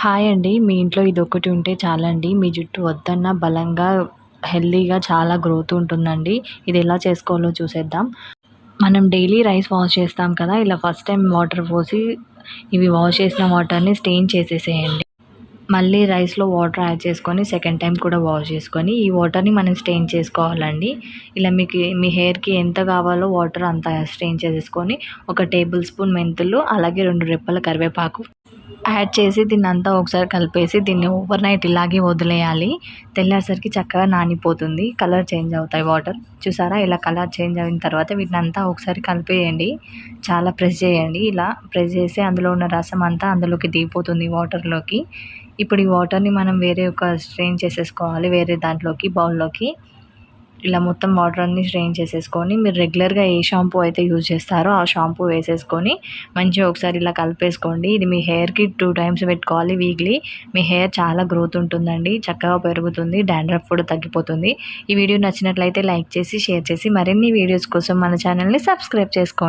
Hi అండి. మీ ఇంట్లో ఇది ఒకటి ఉంటే చాలండి. మీ జుట్టు వద్దన్న బలంగా హెల్దీగా చాలా గ్రోత్ ఉంటుందండి. ఇది ఎలా చేసుకోవాలో చూసేద్దాం. మనం డైలీ రైస్ వాష్ చేస్తాం కదా ఇలా ఫస్ట్ టైం వాటర్ పోసి ఇవి వాష్ చేసిన వాటర్ని స్టెయిన్ చేసేసేయండి. మళ్ళీ రైస్లో వాటర్ యాడ్ చేసుకొని సెకండ్ టైం కూడా వాష్ చేసుకొని ఈ వాటర్ని మనం స్టెయిన్ చేసుకోవాలండి. ఇలా మీకు మీ హెయిర్కి ఎంత కావాలో వాటర్ అంత స్టెయిన్ చేసేసుకొని ఒక టేబుల్ స్పూన్ మెంతులు అలాగే రెండు రెప్పల కరివేపాకు యాడ్ చేసి దీన్ని అంతా ఒకసారి కలిపేసి దీన్ని ఓవర్ నైట్ ఇలాగే వదిలేయాలి. తెల్లారిసరికి చక్కగా నానిపోతుంది. కలర్ చేంజ్ అవుతాయి వాటర్. చూసారా? ఇలా కలర్ చేంజ్ అయిన తర్వాత వీటిని అంతా ఒకసారి కలిపేయండి. చాలా ప్రెస్ చేయండి. ఇలా ప్రెస్ చేసి అందులో ఉన్న రసం అంతా అందులోకి దిగిపోతుంది వాటర్లోకి. ఇప్పుడు ఈ వాటర్ని మనం వేరే ఒక స్ట్రెయిన్ చేసేసుకోవాలి. వేరే దాంట్లోకి బౌల్లోకి. ఇలా మొత్తం వాటర్ అన్ని స్ట్రెయిన్ చేసేసుకొని మీరు రెగ్యులర్గా ఏ షాంపూ అయితే యూజ్ చేస్తారో ఆ షాంపూ వేసేసుకొని మంచిగా ఒకసారి ఇలా కలిపేసుకోండి. ఇది మీ హెయిర్కి టూ టైమ్స్ పెట్టుకోవాలి వీక్లీ. మీ హెయిర్ చాలా గ్రోత్ ఉంటుందండి. చక్కగా పెరుగుతుంది. డాండ్రఫ్ కూడా తగ్గిపోతుంది. ఈ వీడియో నచ్చినట్లయితే లైక్ చేసి షేర్ చేసి మరిన్ని వీడియోస్ కోసం మన ఛానల్ని సబ్స్క్రైబ్ చేసుకోండి.